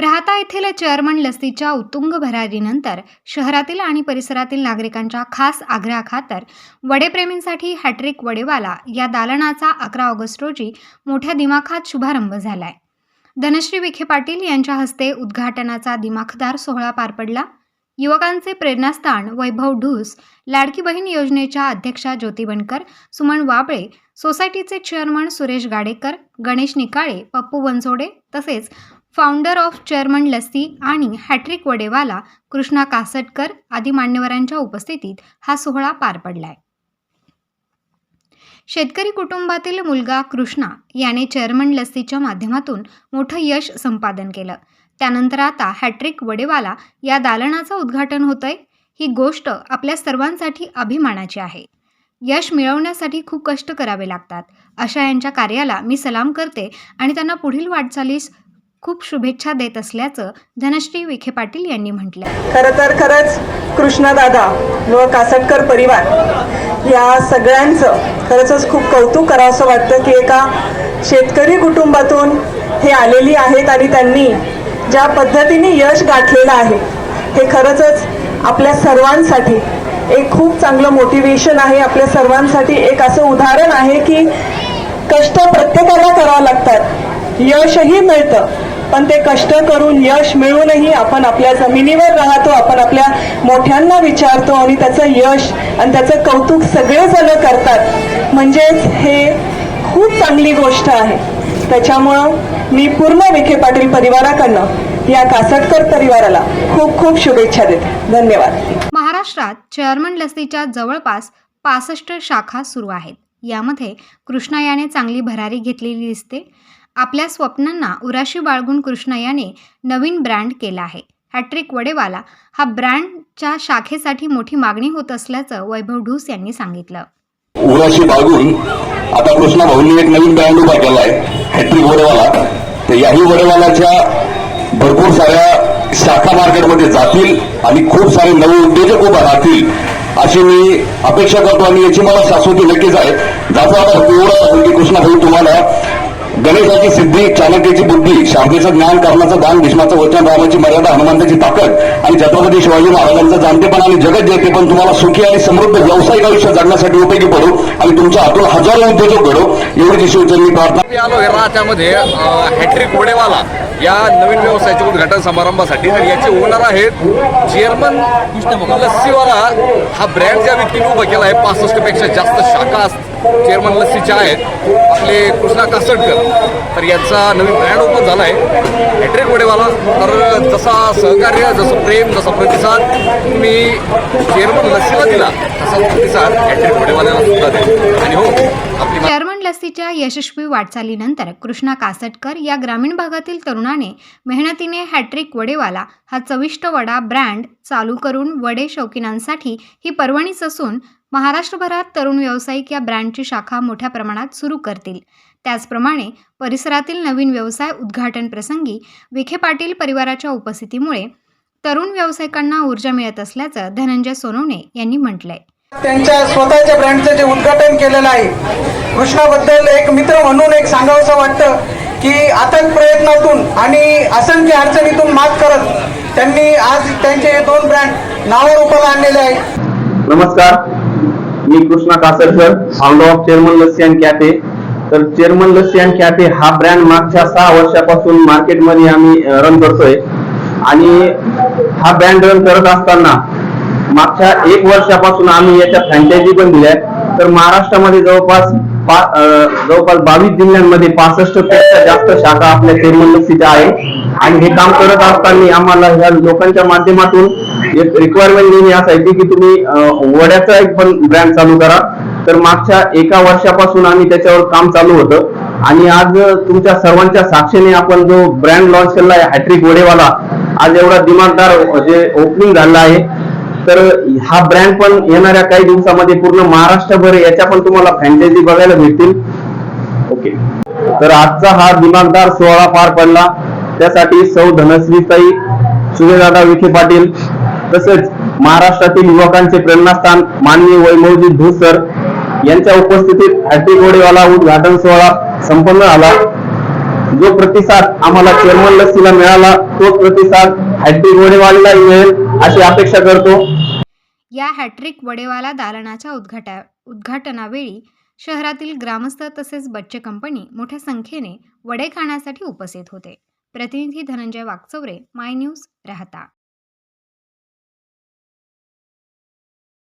राहता येथील चेअरमन लस्सीच्या उत्तुंग भरारीनंतर शहरातील आणि परिसरातील नागरिकांच्या खास आग्रहाखातर वडेप्रेमींसाठी हॅट्रिक वडेवाला या दालनाचा अकरा ऑगस्ट रोजी मोठ्या दिमाखात शुभारंभ झालाय. धनश्री विखे पाटील यांच्या हस्ते उद्घाटनाचा दिमाखदार सोहळा पार पडला. युवकांचे प्रेरणास्थान वैभव ढूस लाडकी बहीण योजनेच्या अध्यक्षा ज्योती बनकर सुमन वाबळे सोसायटीचे चेअरमन सुरेश गाडेकर गणेश निकाळे पप्पू बनसोडे तसेच फाउंडर ऑफ चेअरमन लस्सी आणि हॅट्रिक वडेवाला कृष्णा कासटकर आदी मान्यवरांच्या उपस्थितीत हा सोहळा पार पडलाय. शेतकरी कुटुंबातील मुलगा कृष्णा याने चेअरमन लस्सीच्या माध्यमातून मोठं यश संपादन केलं. त्यानंतर आता हॅट्रिक वडेवाला या दालनाचं उद्घाटन होतंय. ही गोष्ट आपल्या सर्वांसाठी अभिमानाची आहे. यश मिळवण्यासाठी खूप कष्ट करावे लागतात. अशा यांच्या कार्याला मी सलाम करते आणि त्यांना पुढील वाटचालीस खूप शुभेच्छा देत असल्याचं धनश्री विखे पाटील यांनी म्हटलं खरं तर खरंच कृष्णदादा व कासटकर परिवार या सगळ्यांचं खरंच खूप कौतुक करावं असं वाटतं की एका शेतकरी कुटुंबातून हे आलेली आहेत आणि त्यांनी ज्या पद्धतीने यश गाठलेलं आहे हे खरंच आपल्या सर्वांसाठी एक खूप चांगलं मोटिवेशन आहे. आपल्या सर्वांसाठी एक असं उदाहरण आहे की कष्ट प्रत्येकाला करावं लागतात यशही मिळतं. पण ते कष्ट करून यश मिळूनही आपण आपल्या जमिनीवर राहतो आपण आपल्या मोठ्यांना विचारतो आणि त्याचं यश आणि त्याचं कौतुक सगळेजण करतात. म्हणजेच हे खूप चांगली गोष्ट आहे. त्याच्यामुळं मी पूर्ण विखे पाटील परिवाराकडनं या कासटकर परिवाराला खूप खूप शुभेच्छा देते. धन्यवाद. महाराष्ट्रात चेअरमन लसीच्या जवळपास पासष्ट शाखा सुरू आहेत. यामध्ये कृष्णा याने चांगली भरारी घेतलेली दिसते. आपल्या स्वप्नांना उराशी बाळगून कृष्णा याने नवीन ब्रँड केला आहे. हॅट्रिक वडेवाला हा ब्रँडच्या शाखेसाठी मोठी मागणी होत असल्याचं वैभव ढूस यांनी सांगितलं. उराशी बाळगून आता कृष्णा भाऊंनी एक नवीन ब्रँड उभा केला आहे हॅट्रिक वडेवाला. तर याही वडेवालाच्या भरपूर साऱ्या शाखा मार्केटमध्ये जातील आणि खूप सारे नवे उद्योजक उभा राहतील अशी मी अपेक्षा करतो आणि याची मला शाश्वती नक्कीच आहे. जाता आता एवढं असेल की कृष्णा भाऊ तुम्हाला गणेशाची सिद्धी चाणक्याची बुद्धी शांतीचं ज्ञान करण्याचं दान भीष्माचं वचन रामाची मर्यादा हनुमंताची ताकद आणि छत्रपती शिवाजी महाराजांचं जाणतेपण आणि जगत जेते पण तुम्हाला सुखी आणि समृद्ध व्यावसायिक आयुष्य जगण्यासाठी उपयोगी पडू आणि तुमच्या हातून हजारो उद्योजक घडो. एवढीच शिवचरणी प्रार्थना आलो आहे राहत्यामध्ये हॅट्रिक पुणेवाला या नवीन व्यवसायाच्या उद्घाटन समारंभासाठी. तर याचे ओनर आहेत चेअरमन लस्सीवाला. हा ब्रँड ज्या व्यक्तीने उभा केला आहे पासष्टपेक्षा जास्त शाखा चेअरमन लस्सीच्या आहेत. आपले कृष्णा कासटकर तर यांचा नवीन ब्रँड ओपन झाला आहे हॅट्रिक वडेवाला तर जसा सहकार्य जसं प्रेम जसा प्रतिसाद मी चेअरमन लसीला दिला तसा प्रतिसाद हॅट्रिक वडेवाल्याला सुद्धा द्या आणि हो आपली चेअरमन लसीच्या यशस्वी वाटचालीनंतर कृष्णा कासटकर या ग्रामीण भागातील तरुणाने मेहनतीने हॅट्रिक वडेवाला हा चविष्ट वडा ब्रँड चालू करून वडे शौकीनांसाठी ही पर्वणीच असून महाराष्ट्रभरात तरुण व्यावसायिक या ब्रँडची शाखा मोठ्या प्रमाणात सुरू करतील. त्याचप्रमाणे परिसरातील नवीन व्यवसाय उद्घाटन प्रसंगी विखे पाटील परिवाराच्या उपस्थितीमुळे तरुण व्यावसायिकांना ऊर्जा मिळत असल्याचं धनंजय सोनवणे यांनी म्हटलंय. त्यांच्या स्वतःच्या ब्रँडचं जे उद्घाटन केलेलं आहे कृष्णाबद्दल एक मित्र म्हणून एक सांगावंसं वाटतं की अथक प्रयत्नातून आणि असंख्य अडचणीतून मात करत त्यांनी आज त्यांचे हे दोन ब्रँड नावारूपाला आणलेले आहेत नमस्कार. मी Krishna Kasarkar founder of chairman lassi and cafe तर चेअरमन लस्सी अँड कॅफे हा ब्रँड मागच्या सहा वर्षापासून मार्केटमध्ये आम्ही रन करतोय. आणि हा ब्रँड रन करत असताना मागच्या एक वर्षापासून आम्ही याच्या फ्रँचायझी पण दिल्या तर महाराष्ट्रामध्ये जवळपास अं, जवळपास बावीस जिल्ह्यांमध्ये पासष्टपेक्षा जास्त शाखा आपल्या चेअरमन लस्सीच्या आहे. आणि हे काम करत असताना आम्हाला ह्या लोकांच्या माध्यमातून एक रिक्वायरमेंट दिली असायची की तुम्ही वड्याचा एक पण ब्रँड चालू करा. तर मागच्या एका वर्षापासून आम्ही त्याच्यावर काम चालू होतं. आणि आज तुमच्या सर्वांच्या साक्षीने आपण जो ब्रँड लॉन्च केला आहे हॅट्रिक वडेवाला आज एवढा दिमागदार म्हणजे जे ओपनिंग झाला आहे. तर हा ब्रँड पण येणाऱ्या काही दिवसामध्ये पूर्ण महाराष्ट्रभर याच्या पण तुम्हाला फ्रँचायझी बघायला भेटतील. ओके तर आजचा हा दिमागदार सोहळा पार पडला. त्यासाठी सौ धनश्रीताई सूर्यदादा विखे पाटील तसेच महाराष्ट्रातील युवकांचे प्रेरणास्थान माननीय वैभवजी धूसर यांच्या उपस्थितीत हॅट्रिक घोडेवाला उद्घाटन सोहळा संपन्न झाला. जो प्रतिसाद आम्हाला चेअरमन लसीला मिळाला तोच प्रतिसाद हॅट्रिक वडेवालीलाही मिळेल अशी अपेक्षा करतो. या हॅट्रिक वडेवाला दालनाच्या उद्घाटा उद्घाटनावेळी शहरातील ग्रामस्थ तसेच बच्चे कंपनी मोठ्या संख्येने वडे खाण्यासाठी उपस्थित होते. प्रतिनिधी धनंजय वागचौरे माय न्यूज राहता.